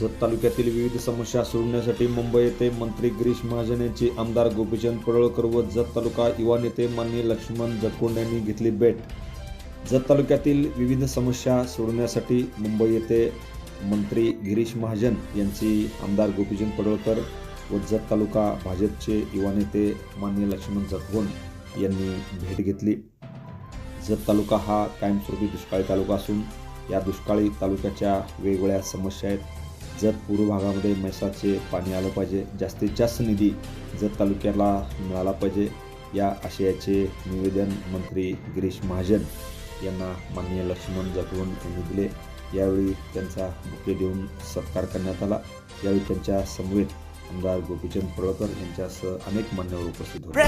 जत तालुक्यातील विविध समस्या सोडवण्यासाठी मुंबई येथे मंत्री गिरीश महाजन यांची आमदार गोपीचंद पडळकर व जत तालुका युवा नेते माननीय लक्ष्मण जतकोंड यांनी घेतली भेट. जत तालुक्यातील विविध समस्या सोडवण्यासाठी मुंबई येथे मंत्री गिरीश महाजन यांची आमदार गोपीचंद पडळकर व जत तालुका भाजपचे युवा नेते माननीय लक्ष्मण जतकोंड यांनी भेट घेतली. जत तालुका हा कायमस्वरूपी दुष्काळी तालुका असून या दुष्काळी तालुक्याच्या वेगवेगळ्या समस्या आहेत. जत पूर्व भागामध्ये म्हैसाचे पाणी आलं पाहिजे जास्तीत जास्त निधी जत तालुक्याला मिळाला पाहिजे या आशयाचे निवेदन मंत्री गिरीश महाजन यांना माननीय लक्ष्मण जाधवन यांनी दिले. यावेळी त्यांचा बुके देऊन सत्कार करण्यात आला. यावेळी त्यांच्या समवेत आमदार गोपीचंद पळकर यांच्यासह अनेक मान्यवर उपस्थित होते.